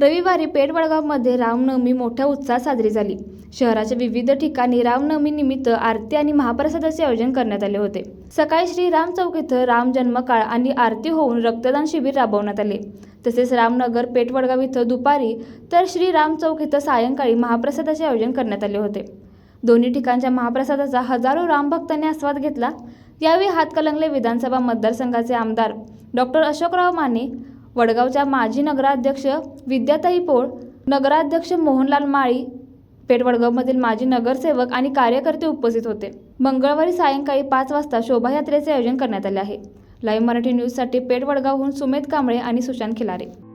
रविवारी पेठवडगावमध्ये रामनवमी मोठ्या उत्साहात साजरी झाली. शहराच्या विविध ठिकाणी रामनवमी निमित्त आरती आणि महाप्रसादाचे आयोजन करण्यात आले होते. सकाळी श्री राम चौक इथं राम जन्मकाळ आणि आरती होऊन रक्तदान शिबिर राबवण्यात आले. तसेच रामनगर पेठवडगाव इथं दुपारी तर श्री राम चौक इथं सायंकाळी महाप्रसादाचे आयोजन करण्यात आले होते. दोन्ही ठिकाणच्या महाप्रसादाचा हजारो रामभक्तांनी आस्वाद घेतला. यावेळी हातकलंगले विधानसभा मतदारसंघाचे आमदार डॉक्टर अशोकराव माने वडगावच्या माजी नगराध्यक्ष विद्याताई पोळ नगराध्यक्ष मोहनलाल माळी पेठ वडगावमधील माजी नगरसेवक आणि कार्यकर्ते उपस्थित होते. मंगळवारी सायंकाळी पाच वाजता शोभायात्रेचे आयोजन करण्यात आले आहे. लाईव्ह मराठी न्यूजसाठी पेठ वडगावहून सुमेध कांबळे आणि सुशांत खिलारे.